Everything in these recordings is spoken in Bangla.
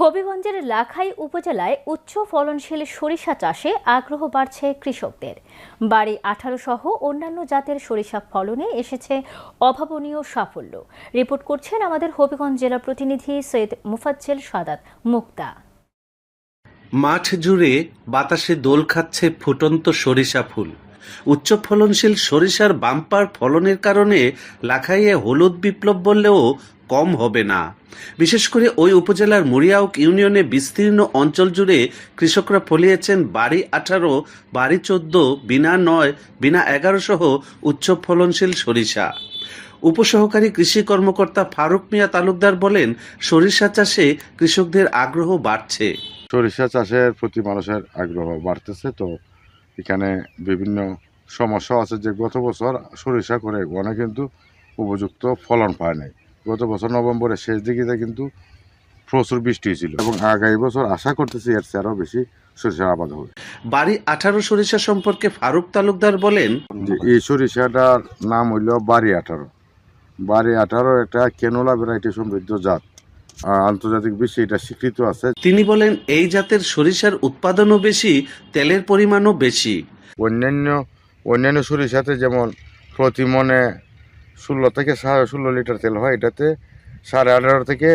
হবিগঞ্জের লাখাই উপজেলায় উচ্চ ফলনশীল সরিষা চাষে আগ্রহ বাড়ছে কৃষকদের। বাড়ি আঠারো সহ অন্যান্য জাতের সরিষা ফলনে এসেছে অভাবনীয় সাফল্য। রিপোর্ট করছেন আমাদের হবিগঞ্জ জেলা প্রতিনিধি সৈয়দ মুফাজ্জেল সাদাত মুক্তা। মাঠ জুড়ে বাতাসে দোল খাচ্ছে ফুটন্ত সরিষা ফুল। উচ্চ ফলনশীল সরিষার বাম্পার ফলনের কারণে লাখাইয়ে হলুদ বিপ্লব বললেও কম হবে না। বিশেষ করে ওই উপজেলার মুড়িয়াউক ইউনিয়নে বিস্তীর্ণ অঞ্চল জুড়ে কৃষকরা ফলিয়েছেন বাড়ি আঠারো, বাড়ি চোদ্দ, বিনা নয়, বিনা এগারো সহ উচ্চ ফলনশীল সরিষা। উপসহকারী কৃষি কর্মকর্তা ফারুক মিয়া তালুকদার বলেন, সরিষা চাষে কৃষকদের আগ্রহ বাড়ছে। সরিষা চাষের প্রতি মানুষের আগ্রহ বাড়তেছে, তো এখানে বিভিন্ন সমস্যা আছে যে গত বছর সরিষা করে ওখানে কিন্তু উপযুক্ত ফলন পায় নাই। গত বছর নভেম্বরের শেষ দিকে কিন্তু প্রচুর বৃষ্টি হয়েছিল এবং আগামী বছর আশা করতেছি এর চেয়ে আরও বেশি সরিষার আবাদ হবে। বাড়ি আঠারো সরিষা সম্পর্কে ফারুক তালুকদার বলেন যে এই সরিষাটার নাম হইল বাড়ি আঠারো। বাড়ি আঠারো একটা কেনোলা ভ্যারাইটি সমৃদ্ধ জাত। আন্তর্জাতিক বিশ্বে এটা স্বীকৃত আছে। তিনি বলেন এই জাতের সরিষার উৎপাদনও বেশি তেলের পরিমাণও বেশি। অন্যান্য অন্যান্য সরিষাতে যেমন প্রতি মনে ষোলো থেকে সাড়ে ষোলো লিটার তেল হয় এটাতে সাড়ে আঠারো থেকে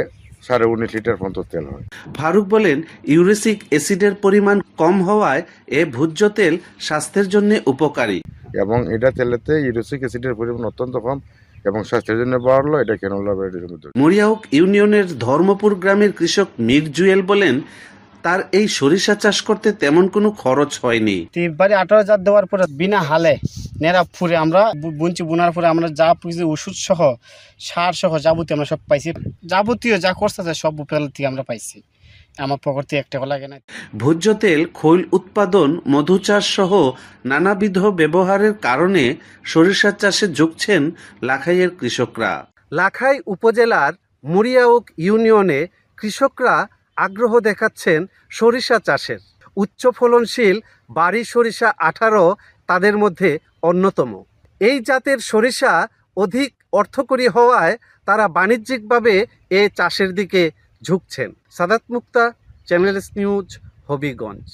সাড়ে উনিশ লিটার পর্যন্ত তেল হয়। ফারুক বলেন ইউরেসিক অ্যাসিডের পরিমাণ কম হওয়ায় এ ভোজ্য তেল স্বাস্থ্যের জন্য উপকারী। এবং এটা তেলেতে ইউরেসিক অ্যাসিডের পরিমাণ অত্যন্ত কম এবং স্বাস্থ্যের জন্য বাড়লো এটা সমৃদ্ধ মরিয়াউক ইউনিয়নের ধর্মপুর গ্রামের কৃষক মীর জুয়েল বলেন তার এই সরিষা চাষ করতে তেমন কোনো খরচ হয়নি। তিনবারে আঠারো হাজার দেওয়ার পরে বিনা হালে নেড়া ফুরে আমরা বুনছি বোনার পরে আমরা যা কিছু ওষুধ সহ সার সহ যাবতীয় আমরা সব পাইছি। যাবতীয় যা করতেছে সব উপেল থেকে আমরা পাইছি। আমার পকেট থেকে এক টাকা লাগে না। ভোজ্য তেল, খৈল উৎপাদন, মধু চাষ সহ নানাবিধ ব্যবহারের কারণে সরিষা চাষে ঝুঁকছেন লাখাইয়ের কৃষকরা। লাখাই উপজেলার মুরিয়াউক ইউনিয়নে কৃষকরা আগ্রহ দেখাচ্ছেন সরিষা চাষের। উচ্চ ফলনশীল বাড়ি সরিষা আঠারো তাদের মধ্যে অন্যতম। এই জাতের সরিষা অধিক অর্থকরী হওয়ায় তারা বাণিজ্যিকভাবে এ চাষের দিকে ঝুঁকছেন। Sadat Mukta channels news Habiganj.